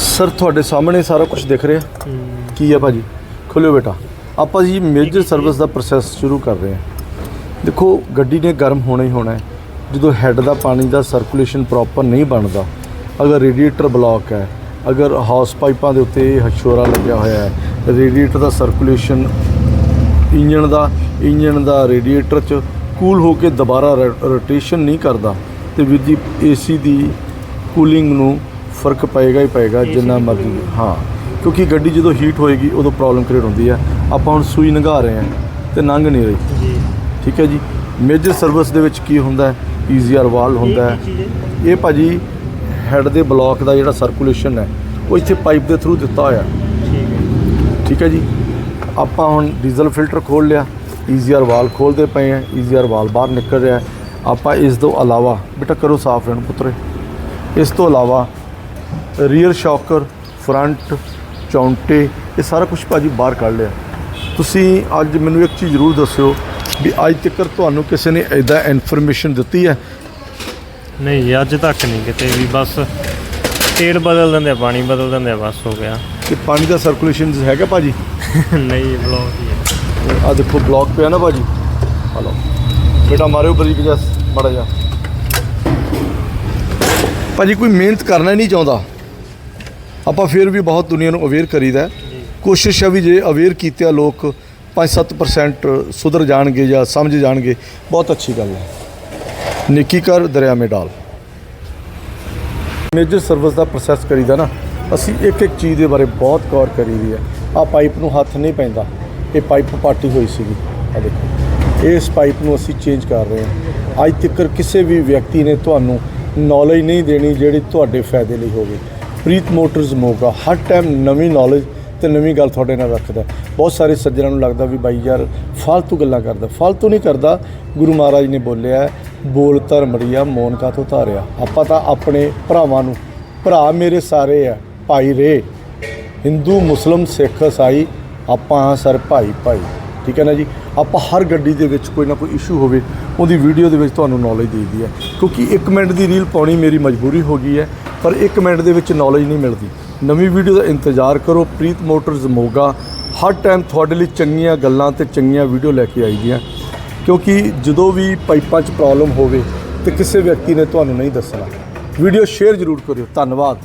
Sir, ਤੁਹਾਡੇ ਸਾਹਮਣੇ ਸਾਰਾ ਕੁਝ ਦਿਖ ਰਿਹਾ। ਕੀ ਹੈ ਭਾਜੀ? ਖੋਲਿਓ ਬੇਟਾ। ਆਪਾਂ ਜੀ ਮੇਜਰ ਸਰਵਿਸ ਦਾ ਪ੍ਰੋਸੈਸ ਸ਼ੁਰੂ ਕਰ ਰਹੇ ਹਾਂ। ਦੇਖੋ, ਗੱਡੀ ਨੇ ਗਰਮ ਹੋਣਾ ਹੀ ਹੋਣਾ ਹੈ। ਜਦੋਂ ਹੈੱਡ ਦਾ ਪਾਣੀ ਦਾ ਸਰਕੂਲੇਸ਼ਨ ਪ੍ਰੋਪਰ ਨਹੀਂ ਬਣਦਾ, ਅਗਰ ਰੇਡੀਏਟਰ ਬਲੌਕ ਹੈ, ਅਗਰ ਹਾਊਸ ਪਾਈਪਾਂ ਦੇ ਉੱਤੇ ਹਸ਼ੋਰਾ ਲੱਗਿਆ ਹੋਇਆ ਹੈ ਰੇਡੀਏਟਰ ਦਾ ਸਰਕੂਲੇਸ਼ਨ ਇੰਜਨ ਦਾ ਇੰਜਨ ਦਾ ਰੇਡੀਏਟਰ ਚ ਕੂਲ ਹੋ ਕੇ ਦੁਬਾਰਾ ਰੋਟੇਸ਼ਨ ਨਹੀਂ ਕਰਦਾ, ਤੇ ਵੀਰ ਜੀ ਏਸੀ ਦੀ ਕੂਲਿੰਗ ਨੂੰ ਫ਼ਰਕ ਪਏਗਾ ਹੀ ਪਏਗਾ ਜਿੰਨਾ ਮਰਜ਼ੀ। ਹਾਂ ਕਿਉਂਕਿ ਗੱਡੀ ਜਦੋਂ ਹੀਟ ਹੋਏਗੀ ਉਦੋਂ ਪ੍ਰੋਬਲਮ ਕ੍ਰੀਏਟ ਹੁੰਦੀ ਹੈ ਆਪਾਂ ਹੁਣ ਸੂਈ ਲੰਘਾ ਰਹੇ ਹਾਂ ਤੇ ਲੰਘ ਨਹੀਂ ਰਹੀ। ਜੀ। ਠੀਕ ਹੈ ਜੀ? ਮੇਜਰ ਸਰਵਿਸ ਦੇ ਵਿੱਚ ਕੀ ਹੁੰਦਾ ਹੈ? ਈਜ਼ੀਆਰ ਵਾਲ ਹੁੰਦਾ ਹੈ। ਇਹ ਭਾਜੀ ਹੈੱਡ ਦੇ ਬਲੌਕ ਦਾ ਜਿਹੜਾ ਸਰਕੂਲੇਸ਼ਨ ਹੈ ਉਹ ਇੱਥੇ ਪਾਈਪ ਦੇ ਥਰੂ ਦਿੱਤਾ ਹੋਇਆ। ਠੀਕ ਹੈ। ਜੀ? ਆਪਾਂ ਹੁਣ ਡੀਜ਼ਲ ਫਿਲਟਰ ਖੋਲ ਲਿਆ। ਈਜ਼ੀਆਰ ਵਾਲ ਖੋਲਦੇ ਪਏ ਆ। ਈਜ਼ੀਆਰ ਵਾਲ ਬਾਹਰ ਨਿਕਲ ਰਿਹਾ। ਆਪਾਂ ਇਸ ਤੋਂ ਇਲਾਵਾ ਬੇਟਾ ਕਰੋ ਸਾਫ਼ ਇਹਨੂੰ ਪੁੱਤਰੇ। ਇਸ ਤੋਂ ਇਲਾਵਾ ਰੀਅਰ ਸ਼ੌਕਰ ਫਰੰਟ ਚੌਂਟੇ ਇਹ ਸਾਰਾ ਕੁਝ ਭਾਜੀ ਬਾਹਰ ਕੱਢ ਲਿਆ। ਤੁਸੀਂ ਅੱਜ ਮੈਨੂੰ ਇੱਕ ਚੀਜ਼ ਜ਼ਰੂਰ ਦੱਸਿਓ ਵੀ ਅੱਜ ਤੱਕ ਤੁਹਾਨੂੰ ਕਿਸੇ ਨੇ ਐਦਾ ਇਨਫੋਰਮੇਸ਼ਨ ਦਿੱਤੀ ਹੈ? ਨਹੀਂ ਅੱਜ ਤੱਕ ਨਹੀਂ ਕਿਤੇ ਵੀ ਬਸ ਤੇਲ ਬਦਲ ਦਿੰਦੇ ਆ ਪਾਣੀ ਬਦਲ ਦਿੰਦੇ ਆ ਬਸ ਹੋ ਗਿਆ। ਕਿ ਪਾਣੀ ਦਾ ਸਰਕੂਲੇਸ਼ਨ ਹੈਗਾ ਭਾਜੀ? ਨਹੀਂ ਬਲੌਕ ਹੀ ਹੈ। ਆ ਦੇਖੋ ਬਲੌਕ ਪਿਆ ਨਾ ਭਾਜੀ। ਹਲੋ ਬੇਟਾ ਮਾਰਿਓ ਬਰੀਕ ਜਸ ਬੜਾ ਜਾ ਭਾਜੀ ਕੋਈ ਮਿਹਨਤ ਕਰਨਾ ਨਹੀਂ ਚਾਹੁੰਦਾ। ਆਪਾਂ ਫਿਰ ਵੀ ਬਹੁਤ ਦੁਨੀਆ ਨੂੰ ਅਵੇਅਰ ਕਰੀਦਾ ਕੋਸ਼ਿਸ਼ ਹੈ ਵੀ ਜੇ ਅਵੇਅਰ ਕੀਤੇ ਲੋਕ 5-7% ਸੁਧਰ ਜਾਣਗੇ ਜਾਂ ਸਮਝ ਜਾਣਗੇ, ਬਹੁਤ ਅੱਛੀ ਗੱਲ ਹੈ। ਨਿੱਕੀ ਕਰ ਦਰਿਆ ਮੇ ਡਾਲ। ਮੇਜਰ ਸਰਵਿਸ ਦਾ ਪ੍ਰੋਸੈਸ ਕਰੀਦਾ ਨਾ, ਅਸੀਂ ਇੱਕ ਇੱਕ ਚੀਜ਼ ਦੇ ਬਾਰੇ ਬਹੁਤ ਗੌਰ ਕਰੀਦੀ ਹੈ। ਆ ਪਾਈਪ ਨੂੰ ਹੱਥ ਨਹੀਂ ਪੈਂਦਾ। ਇਹ ਪਾਈਪ ਪਾਟੀ ਹੋਈ ਸੀਗੀ। ਆ ਦੇਖੋ। ਇਸ ਪਾਈਪ ਨੂੰ ਅਸੀਂ ਚੇਂਜ ਕਰ ਰਹੇ ਹਾਂ। ਅੱਜ ਤੱਕ ਕਿਸੇ ਵੀ ਵਿਅਕਤੀ ਨੇ ਤੁਹਾਨੂੰ ਨੌਲੇਜ ਨਹੀਂ ਦੇਣੀ ਜਿਹੜੀ ਤੁਹਾਡੇ ਫਾਇਦੇ ਲਈ ਹੋਵੇ। ਪ੍ਰੀਤ ਮੋਟਰਸ ਮੋਗਾ। ਹਰ ਟਾਈਮ ਨਵੀਂ ਨੌਲੇਜ ਤੇ ਨਵੀਂ ਗੱਲ ਤੁਹਾਡੇ ਨਾਲ ਰੱਖਦਾ। ਬਹੁਤ ਸਾਰੇ ਸੱਜਣਾਂ ਨੂੰ ਲੱਗਦਾ ਵੀ ਬਾਈ ਯਾਰ ਫਾਲਤੂ ਗੱਲਾਂ ਕਰਦਾ। ਫਾਲਤੂ ਨਹੀਂ ਕਰਦਾ, ਗੁਰੂ ਮਹਾਰਾਜ ਨੇ ਬੋਲਿਆ, ਬੋਲ ਧਰਮੜੀਆ ਮੌਨ ਕਾ ਤੋਂ ਧਾਰਿਆ। ਆਪਾਂ ਤਾਂ ਆਪਣੇ ਭਰਾਵਾਂ ਨੂੰ, ਭਰਾ ਮੇਰੇ ਸਾਰੇ ਆ, ਭਾਈ ਰੇ। ਹਿੰਦੂ, ਮੁਸਲਮ, ਸਿੱਖ ਇਸਾਈ ਆਪਾਂ ਹਾਂ ਸਰ ਭਾਈ ਭਾਈ। ਠੀਕ ਹੈ ਨਾ ਜੀ? ਆਪਾਂ ਹਰ ਗੱਡੀ ਦੇ ਵਿੱਚ ਕੋਈ ਨਾ ਕੋਈ ਇਸ਼ੂ ਹੋਵੇ, ਉਹਦੀ ਵੀਡੀਓ ਦੇ ਵਿੱਚ ਤੁਹਾਨੂੰ ਨੌਲੇਜ ਦੇ ਦੇਈਦੀ ਹੈ। ਕਿਉਂਕਿ 1 ਮਿੰਟ ਦੀ ਰੀਲ ਪਾਉਣੀ ਮੇਰੀ ਮਜਬੂਰੀ ਹੋ ਗਈ ਹੈ। ਪਰ 1 ਮਿੰਟ ਦੇ ਵਿੱਚ ਨੌਲੇਜ ਨਹੀਂ ਮਿਲਦੀ। ਨਵੀਂ ਵੀਡੀਓ ਦਾ ਇੰਤਜ਼ਾਰ ਕਰੋ। ਪ੍ਰੀਤ ਮੋਟਰਸ ਮੋਗਾ, ਹਰ ਟਾਈਮ ਤੁਹਾਡੇ ਲਈ ਚੰਗੀਆਂ ਗੱਲਾਂ ਤੇ ਚੰਗੀਆਂ ਵੀਡੀਓ ਲੈ ਕੇ ਆਈਦੀਆਂ ਕਿਉਂਕਿ ਜਦੋਂ ਵੀ ਪਾਈਪਾਂ 'ਚ ਪ੍ਰੋਬਲਮ ਹੋਵੇ ਤੇ ਕਿਸੇ ਵਿਅਕਤੀ ਨੇ ਤੁਹਾਨੂੰ ਨਹੀਂ ਦੱਸਣਾ। ਵੀਡੀਓ ਸ਼ੇਅਰ ਜ਼ਰੂਰ ਕਰਿਓ। ਧੰਨਵਾਦ।